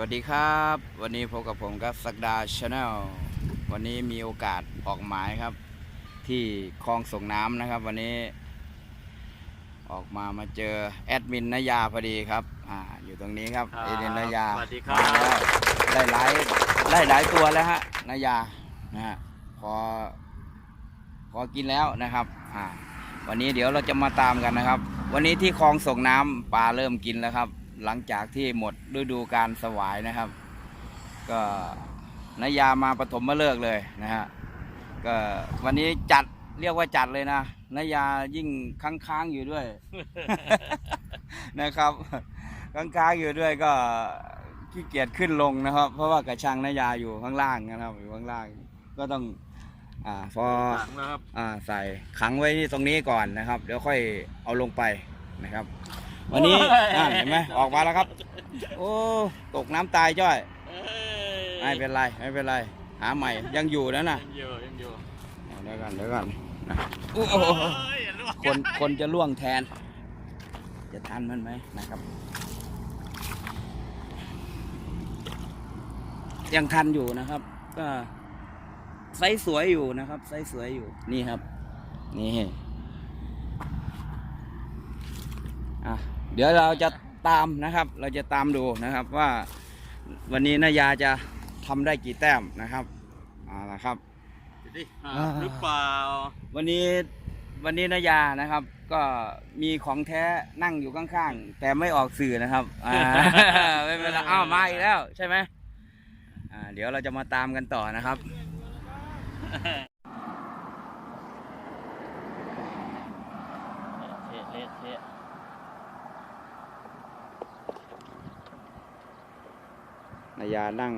วัสดีครับ วันนี้พบกับผมครับสักดาชาแนลวันนี้มีโอกาสออกหมายครับ ที่คลองส่งน้ำนะครับ วันนี้ ออกมามาเจอแอดมินนายาพอดีครับอ่าอยู่ตรงนี้ครับครับแอดมินนายาสวัสดีครับมาแล้วได้หลายได้หลายตัวแล้วฮะนายานะฮะพอพอกินแล้วนะครับอ่าวันนี้เดี๋ยวเราจะมาตามกันนะครับ วันนี้ที่คลองส่งน้ำปลาเริ่มกินแล้วครับ หลังจากที่หมดฤดูการสวายนะครับ ก็นายามาปฐมมาเลิกษ์เลยนะฮะก็วันนี้จัดเรียกว่าจัดเลยนะนายายิ่งค้างๆอยู่ด้วย นะครับค้างๆอยู่ด้วยก็ขี้เกียจขึ้นลงนะครับ เพราะว่ากระชังนายาอยู่ข้างล่างนะครับ อยู่ข้างล่างก็ต้องอ่าพอถังนะครับอ่าใส่ขังไว้ที่ตรงนี้ก่อนนะครับ เดี๋ยวค่อยเอาลงไปนะครับ วันนี้อ่าเห็นไหมออกมาแล้วครับ โอ้ตกน้ำตายจ้อย ไม่เป็นไรไม่เป็นไร หาใหม่ยังอยู่นะน่ะยังอยู่ยังอยู่เอาเดี๋ยวกันเดี๋ยวกันนะโอ้โหเอ้ยอย่าลวกคนคนจะล่วงแทน จะทันมันไหมนะครับ ยังทันอยู่นะครับ ก็ไซส์สวยอยู่นะครับไซส์สวยอยู่นี่ครับ นี่อะ เดี๋ยวเราจะตามนะครับ เราจะตามดูนะครับว่าวันนี้นายาจะทำได้กี่แต้มนะครับเอาละครับดูดิอ่าอ่าหรือเปล่าวันนี้วันนี้นายานะครับ ก็มีของแท้นั่งอยู่ข้างๆ แต่ไม่ออกสื่อนะครับอ่า ไม่เป็นไรอ้าวมาอีกแล้วใช่ไหมอ่าเดี๋ยวเราจะมาตามกันต่อนะครับ เละเละเทะ นา ยานั่ง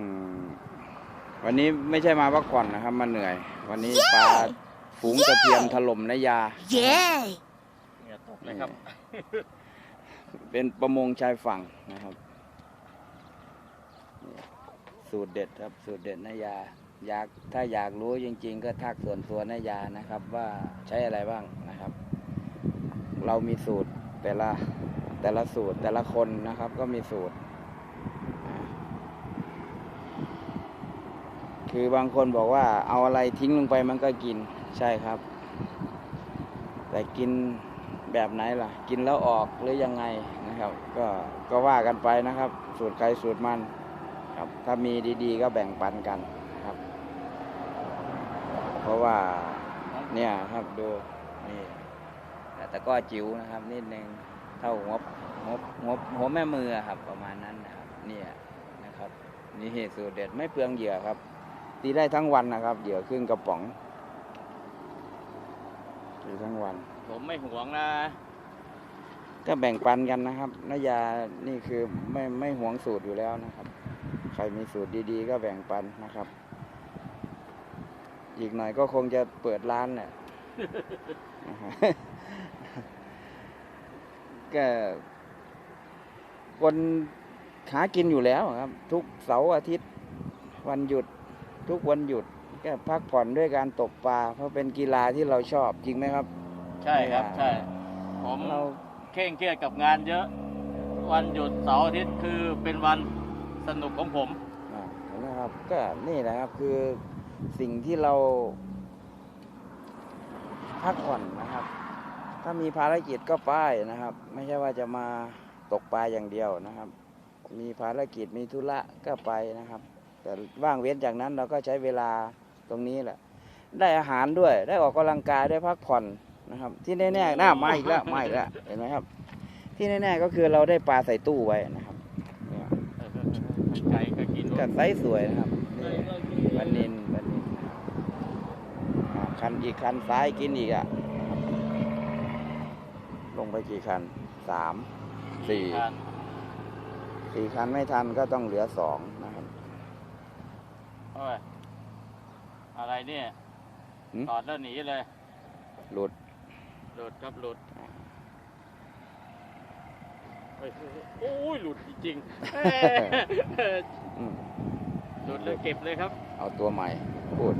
วันนี้ไม่ใช่มาพักผ่อนนะครับมาเหนื่อย วันนี้ปลาฝูงตะเพียนถล่มนายา Yay! เหงื่อตกเลยครับ เป็นประมงชายฝั่งนะครับนี่สูตรเด็ดครับ สูตรเด็ดนายา อยากถ้าอยากรู้จริง ๆ ก็ทักส่วนตัวนายานะครับ ว่าใช้อะไรบ้างนะครับ เรามีสูตรแต่ละแต่ละสูตรแต่ละคนนะครับ ก็มีสูตรอ่า คือบางคนบอกว่าเอาอะไรทิ้งลงไปมันก็กินใช่ครับ แต่กินแบบไหนล่ะ กินแล้วออกหรือยังไงนะครับ ก็ก็ว่ากันไปนะครับ สูตรใครสูตรมันครับ ถ้ามีดีๆ ก็แบ่งปันกันครับ เพราะว่าเนี่ยครับดูนี่แต่ก็จิ๋วนะครับ นิดนึงเท่าหัวหัวหัวหัวแม่มือครับ ประมาณนั้นนะครับ เนี่ยนะครับนี่สูตรเด็ดไม่เปลืองเหยื่อครับ ตีได้ทั้งวันนะครับเหยื่อครึ่งกระป๋องตีทั้งวัน ผมไม่หวงนะ ก็แบ่งปันกันนะครับนายานี่คือไม่ไม่หวงสูตรอยู่แล้วนะครับ ใครมีสูตรดีๆ ก็แบ่งปันนะครับ อีกหน่อยก็คงจะเปิดร้านแหละนะฮะก็คนหากินอยู่แล้วครับ ทุกเสาร์อาทิตย์วันหยุด ทุกวันหยุดก็พักผ่อนด้วยการตกปลา เพราะเป็นกีฬาที่เราชอบจริงไหมครับ ใช่ครับใช่ผมเราเคร่งเครียดกับงานเยอะ วันหยุดเสาร์อาทิตย์คือเป็นวันสนุกของผมอ่าเห็นไหมครับก็นี่แหละครับคือสิ่งที่เราพักผ่อนนะครับ ถ้ามีภารกิจก็ไปนะครับ ไม่ใช่ว่าจะมาตกปลาอย่างเดียวนะครับ มีภารกิจมีธุระก็ไปนะครับ แต่ว่างเว้นจากนั้นเราก็ใช้เวลาตรงนี้แหละ ได้อาหารด้วย ได้ออกกำลังกายได้พักผ่อนนะครับ ที่แน่ๆหน้ามาอีกแล้วมาอีกแล้วเห็นไหมครับ ที่แน่ๆก็คือเราได้ปลาใส่ตู้ไว้นะครับเนี่ยไก่ก็กินก็ไซส์สวยนะครับนี่บันนินบันนินอ่าคันอีกคันซ้ายกินอีกอะลงไปกี่คันสามสี่ทานสี่คันไม่ทันก็ต้องเหลือสอง นะครับโอ้ย อะไรเนี่ยหืม ถอดแล้วหนีเลย หลุดหลุดครับหลุดเฮ้ยโอ้ยหลุดจริงๆเอ้ยอืมหลุดเลยเก็บเลยครับเอาตัวใหม่พูด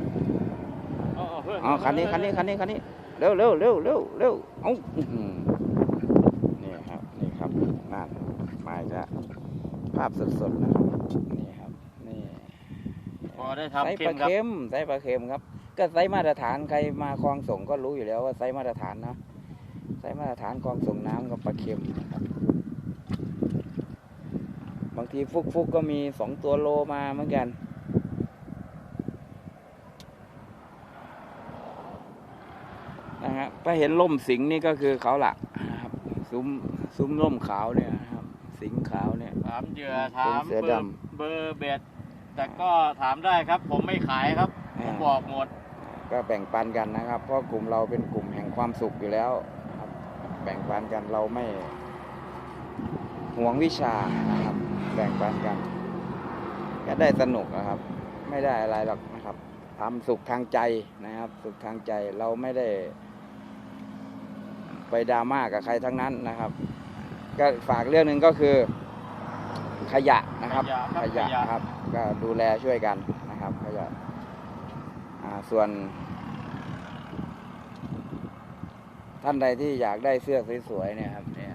เอาเอาเพื่อนเอาคันนี้คันนี้คันนี้คันนี้เร็วเร็วเร็วเร็วเร็วเอาอื้อหือนี่ครับนี่ครับนั่นมาอีกแล้วภาพสดๆนะครับนี่ครับนี่ พอได้ไซทำส์เค็ปลามครับเค็มไซส์ปลาเค็มครับ ก็ไซส์มาตรฐานใครมาคลองส่งก็รู้อยู่แล้วว่าไซส์มาตรฐานเนาะไซส์มาตรฐานคลองส่งน้ำกับปลาเค็มนะครับ บางทีฟุกฟุกๆก็มีสองตัวโลมาเหมือนกัน นะฮะถ้าเห็นล่มสิงห์นี่ก็คือเขาหลักนะครับซุ้มซุ้มล่มขาวเนี่ยนะครับ สิงห์ขาวเนี่ย ถามเหยื่อเป็นถามเสือเบอดร์เบอร์เบ็ด แต่ก็ถามได้ครับ ผมไม่ขายครับผมอ่าบอกหมด ก็แบ่งปันกันนะครับ เพราะกลุ่มเราเป็นกลุ่มแห่งความสุขอยู่แล้วครับแบ่งปันกันเราไม่ห่วงวิชานะครับ แบ่งปันกันก็ได้สนุกนะครับ ไม่ได้อะไรหรอกนะครับทำสุขทางใจนะครับ สุขทางใจเราไม่ได้ ไปดราม่ากับใครทั้งนั้นนะครับ ก็ฝากเรื่องหนึ่งก็คือ ขยะนะครับขยะครับขยะขยะครับ ก็ดูแลช่วยกันนะครับ ขยะอ่าส่วนท่านใดที่อยากได้เสื้อสวยๆเนี่ยครับเนี่ย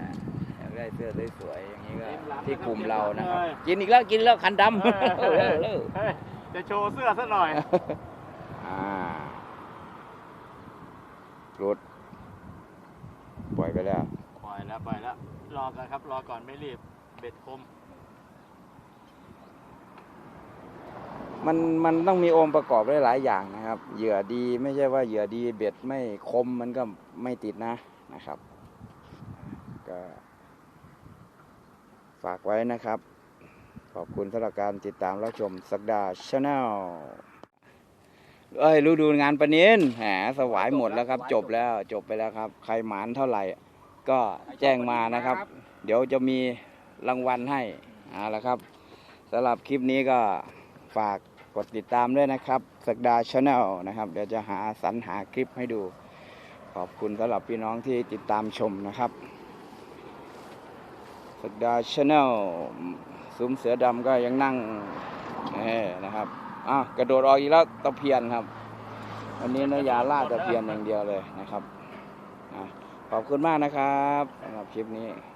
อยากได้เสื้อสวยๆอย่างนี้ก็ที่กลุ่มเรานะครับ กินอีกแล้วกินแล้วคันดำเออเลิกเลิกเฮ้ยจะโชว์เสื้อซะหน่อยอ่าหลุดปล่อยไปแล้ว ปล่อยแล้วปล่อยแล้ว รอกันครับ รอก่อนไม่รีบ เบ็ดคม มันมันต้องมีองค์ประกอบหลายๆอย่างนะครับ เหยื่อดีไม่ใช่ว่าเหยื่อดีเบ็ดไม่คมมันก็ไม่ติดนะนะครับ ก็ฝากไว้นะครับ ขอบคุณสำหรับการติดตามรับชมสักดาชาแนลเอ้ยรู้ดูงานประเนินแหมสวายหมดแล้วครับ จบแล้วจบไปแล้วครับ ใครหมานเท่าไหร่ ก็แจ้งมานะครับ เดี๋ยวจะมีรางวัลให้เอาละครับสำหรับคลิปนี้ก็ฝาก กดติดตามด้วยนะครับสักดาชาแนลนะครับ เดี๋ยวจะหาสรรหาคลิปให้ดู ขอบคุณสำหรับพี่น้องที่ติดตามชมนะครับสักดาชาแนลซุ้มเสือดำก็ยังนั่งนะครับอ้าวกระโดดออกอีกแล้วตะเพียนครับวันนี้นายาล่าตะเพียนอย่างเดียวเลยนะครับอขอบคุณมากนะครับสำหรับคลิปนี้